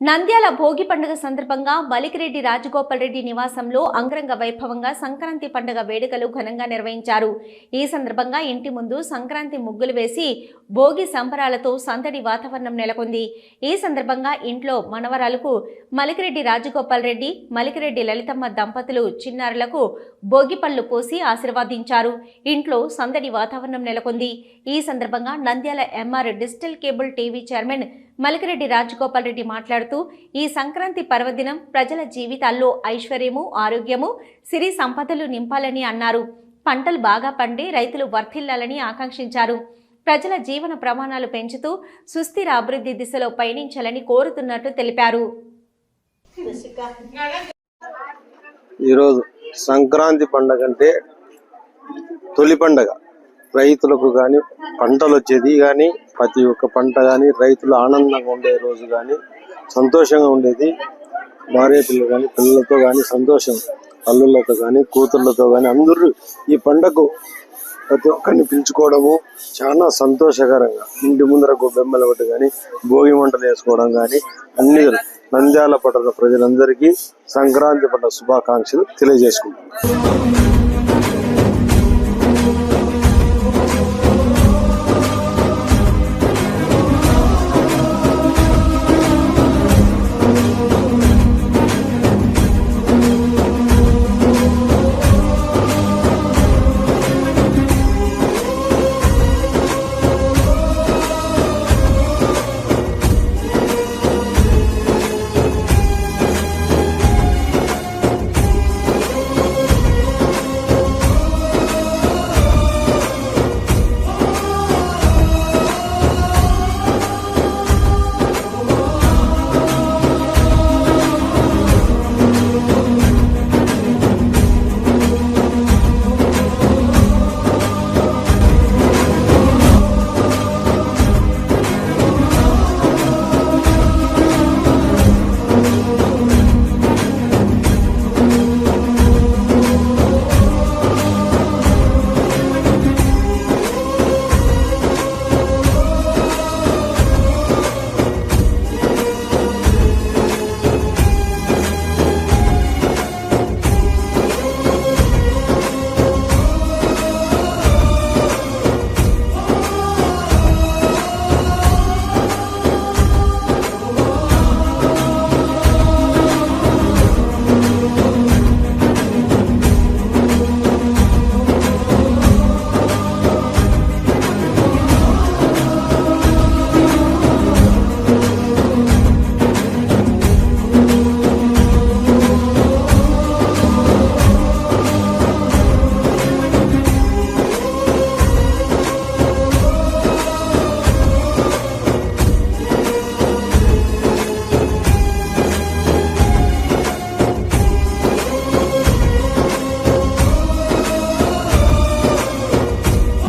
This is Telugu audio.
నంద్యాల భోగి పండుగ సందర్భంగా బలికిరెడ్డి రాజగోపాల్ రెడ్డి నివాసంలో అంగరంగ వైభవంగా సంక్రాంతి పండుగ వేడుకలు ఘనంగా నిర్వహించారు. ఈ సందర్భంగా ఇంటి ముందు సంక్రాంతి ముగ్గులు వేసి భోగి సంబరాలతో సందడి వాతావరణం నెలకొంది. ఈ సందర్భంగా ఇంట్లో మనవరాలకు మలికిరెడ్డి రాజగోపాల్ రెడ్డి మలికిరెడ్డి లలితమ్మ దంపతులు చిన్నారులకు భోగి పళ్ళు పోసి ఆశీర్వదించారు. ఇంట్లో సందడి వాతావరణం నెలకొంది. ఈ సందర్భంగా Nandyal MR digital cable TV chairman Malikireddy Rajagopal Reddy మాట్లాడుతూ ఈ సంక్రాంతి పర్వదినం ప్రజల జీవితాల్లో ఐశ్వర్యము ఆరోగ్యము సిరి సంపదలు నింపాలని అన్నారు. పంటలు బాగా పండి రైతులు వర్ధిల్లాలని ఆకాంక్షించారు. ప్రజల జీవన ప్రమాణాలు పెంచుతూ సుస్థిర అభివృద్ధి దిశలో పయనించాలని కోరుతున్నట్లు తెలిపారు. ఈరోజు సంక్రాంతి పండగ అంటే తొలి పండగ. రైతులకు కానీ పంటలు వచ్చేది కానీ ప్రతి ఒక్క పంట కానీ రైతులు ఆనందంగా ఉండే రోజు కానీ సంతోషంగా ఉండేది. భార్య పిల్లలు కానీ పిల్లలతో కానీ సంతోషం. అల్లుళ్ళతో కానీ కూతుర్లతో కానీ అందరూ ఈ పండగకు ప్రతి ఒక్కరిని పిలుచుకోవడము చాలా సంతోషకరంగా. ఇంటి ముందర గొబ్బెమ్మల ఒకటి కానీ భోగి మంటలు వేసుకోవడం కానీ అన్ని నంద్యాల పట్టణ ప్రజలందరికీ సంక్రాంతి పండుగ శుభాకాంక్షలు తెలియజేసుకుంటున్నాను.